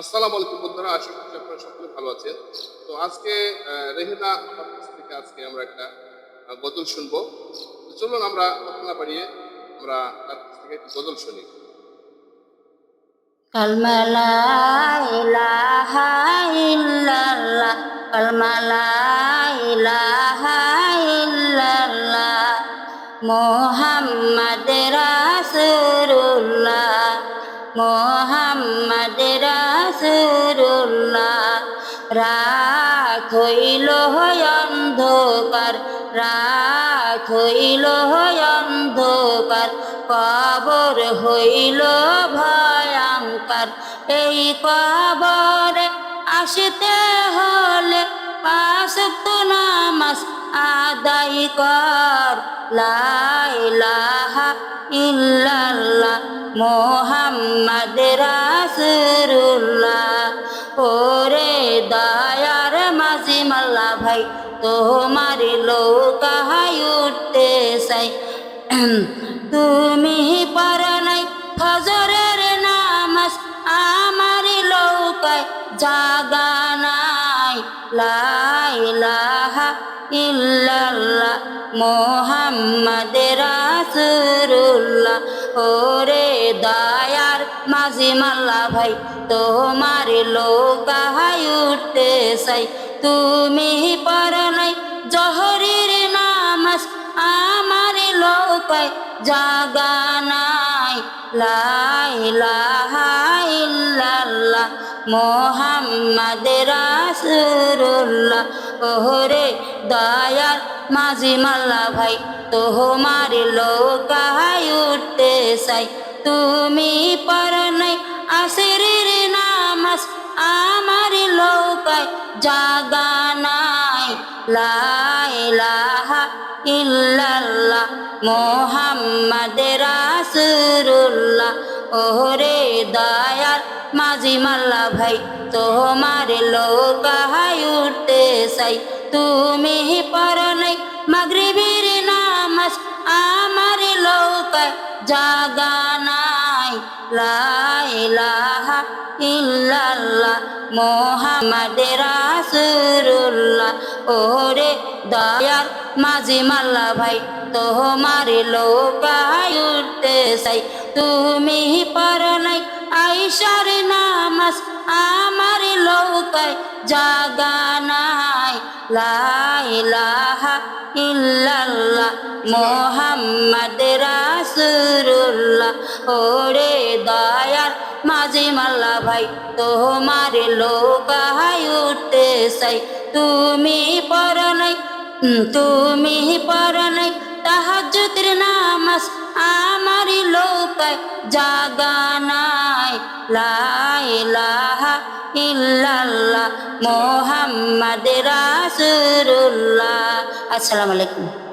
আসসালামু আলাইকুম বন্ধুরা, আশা করছি আপনারা সকলে ভালো আছেন। তো আজকে রেহেনা আমার কাছ থেকে আজকে আমরা একটা গজল শুনব। চলুন আমরা কথা বাড়িয়ে আমরা তার কাছ থেকে একটি গজল শুনি। মোহাম্মদ রাসূলুল্লাহ, মোহাম্মদ রাত হইল অন্ধকার, রাত হইল অন্ধকার, কবর হইল ভয়ঙ্কর। এই কবরে আসতে হলে পাঁচক্ত নামাজ আদায় কর। লাইলাহা ইল্লাল্লাহ, মোহাম্মদ রাসূলুল্লাহ। ওরে দয়ার মাঝি মাল্লা ভাই, তোমার লোকাহাই উঠতে চাই। তুমি পার নাই ফজরের নামাজ, আমার লৌকায় জাগা নাই। লাইলাহা ইল্লাল্লাহ, মোহাম্মদ রাসূলুল্লাহ। ওরে দয়ার মাঝি মাল্লা ভাই, তোমার লোকাহাই উঠতে চাই। তুমি পার নাই জহরের নামাজ, আমার লোকায় জাগা নাই। লাইলাহা ইল্লাল্লাহ, মোহাম্মদ রাসূলুল্লাহ। ওহরে দয়ার মাঝি মাল্লা ভাই, তোমার লোকায় উঠতে চাই। তুমি পার নাই আসরের নামাজ, আমার লোকায় জাগা নাই। লাইলাহা ইল্লাল্লাহ, মোহাম্মদ রাসূলুল্লাহ। ওরে দয়াল মাঝি মাল্লা ভাই, তোমার লোকায় উঠতে চাই। তুমি পর নাই লোকায় জাগা নাই। লাইলাহা ইল্লাল্লাহ মোহাম্মদ রাসূলুল্লাহ। ওরে দয়ার মাঝি মাল্লা ভাই, তোমার লোকায় উঠতে চাই। তুমি পর নাই আইসার নামাজ, আমার লোকায় জাগা লাইলাহা ইল্লাল্লাহ মোহাম্মদ রাসূলুল্লাহ। ওরে দয়ার মাঝি মাল্লা ভাই, তোমার লোকায় উঠতে চাই। তুমি পর নাই তুমি পর নাই, তাহাজ্জুদের নামাজ আমার লোকায়। জাগা লাইলাহা ইল্লাল্লাহ মোহাম্মদ রাসূলুল্লাহ। আসসালামু আলাইকুম।